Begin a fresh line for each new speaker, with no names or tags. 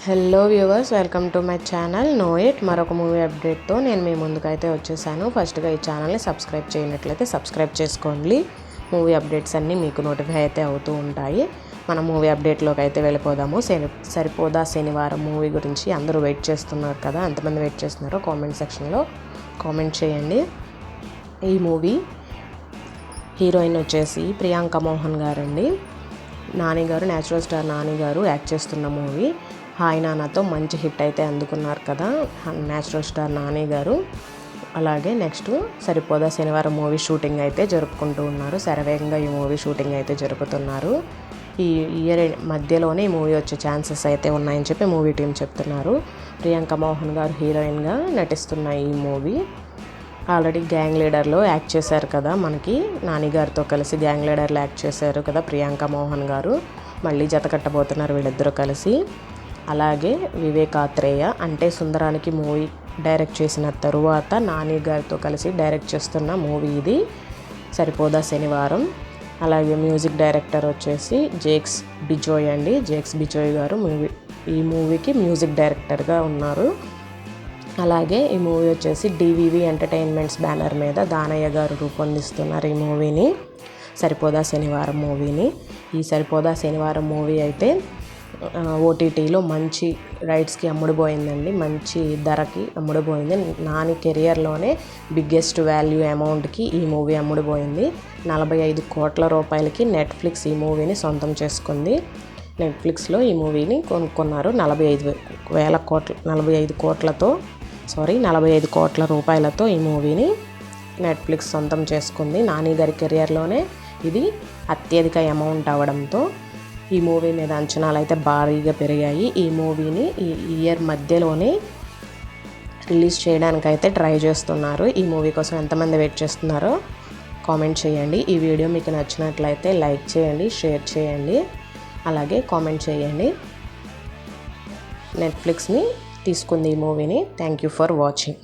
Hello viewers welcome to my channel no it మరొక movie అప్డేట్తో నేను మీ ముందుకైతే వచ్చేసాను. ఫస్ట్గా ఈ ఛానల్ని సబ్స్క్రైబ్ చేయనట్లయితే సబ్స్క్రైబ్ చేసుకోండి. మూవీ అప్డేట్స్ అన్నీ మీకు నోటిఫై అయితే అవుతూ ఉంటాయి. మన మూవీ అప్డేట్లోకి అయితే వెళ్ళిపోదాము. శని సరిపోదా శనివారం మూవీ గురించి అందరూ వెయిట్ చేస్తున్నారు కదా? ఎంతమంది వెయిట్ చేస్తున్నారో కామెంట్ సెక్షన్లో కామెంట్ చేయండి. ఈ మూవీ హీరోయిన్ వచ్చేసి ప్రియాంక మోహన్ గారండి. నాని గారు న్యాచురల్ స్టార్ నాని గారు యాక్ట్ చేస్తున్న మూవీ హాయ్ నాన్నతో మంచి హిట్ అయితే అందుకున్నారు కదా. న్యాచురల్ స్టార్ నాని గారు. అలాగే నెక్స్ట్ సరిపోదా శనివారం మూవీ షూటింగ్ అయితే జరుపుకుంటూ ఉన్నారు. శరవేగంగా ఈ మూవీ షూటింగ్ అయితే జరుపుతున్నారు. ఈ ఇయర్ మధ్యలోనే ఈ మూవీ వచ్చే ఛాన్సెస్ అయితే ఉన్నాయని చెప్పి మూవీ టీం చెప్తున్నారు. ప్రియాంక మోహన్ గారు హీరోయిన్గా నటిస్తున్న ఈ మూవీ. ఆల్రెడీ గ్యాంగ్ లీడర్లో యాక్ట్ చేశారు కదా మనకి. నానిగారితో కలిసి గ్యాంగ్ లీడర్లో యాక్ట్ చేశారు కదా ప్రియాంక మోహన్ గారు. మళ్ళీ జత కట్టబోతున్నారు వీళ్ళిద్దరూ కలిసి. అలాగే వివేకాత్రేయ అంటే సుందరానికి మూవీ డైరెక్ట్ చేసిన తరువాత నాని గారితో కలిసి డైరెక్ట్ చేస్తున్న మూవీ ఇది. సరిపోదా శనివారం. అలాగే మ్యూజిక్ డైరెక్టర్ వచ్చేసి జేక్స్ బిజోయ్ అండి. జేక్స్ బిజోయ్ గారు మూవీ ఈ మూవీకి మ్యూజిక్ డైరెక్టర్గా ఉన్నారు. అలాగే ఈ మూవీ వచ్చేసి డివివి ఎంటర్టైన్మెంట్స్ బ్యానర్ మీద దానయ్య గారు రూపొందిస్తున్నారు ఈ మూవీని. సరిపోదా శనివారం మూవీని. ఈ సరిపోదా శనివారం మూవీ అయితే ఓటీటీలో మంచి రైట్స్కి అమ్ముడుపోయిందండి. మంచి ధరకి అమ్ముడుపోయింది. నాని కెరియర్లోనే బిగ్గెస్ట్ వాల్యూ అమౌంట్కి ఈ మూవీ అమ్ముడుపోయింది. నలభై ఐదు కోట్ల రూపాయలకి నెట్ఫ్లిక్స్ ఈ మూవీని సొంతం చేసుకుంది. నెట్ఫ్లిక్స్లో ఈ మూవీని కొనుక్కున్నారు. నలభై ఐదు వేల కోట్ల నలభై ఐదు కోట్లతో సారీ నలభై ఐదు కోట్ల రూపాయలతో ఈ మూవీని నెట్ఫ్లిక్స్ సొంతం చేసుకుంది. నాని గారి కెరియర్లోనే ఇది అత్యధిక అమౌంట్ అవడంతో ఈ మూవీ మీద అంచనాలు అయితే భారీగా పెరిగాయి. ఈ మూవీని ఈ ఇయర్ మధ్యలోనే రిలీజ్ చేయడానికి అయితే ట్రై చేస్తున్నారు. ఈ మూవీ కోసం ఎంతమంది వెయిట్ చేస్తున్నారో కామెంట్ చేయండి. ఈ వీడియో మీకు నచ్చినట్లయితే లైక్ చేయండి షేర్ చేయండి అలాగే కామెంట్ చేయండి. నెట్ఫ్లిక్స్ని తీసుకుంది ఈ మూవీని. Thank you for watching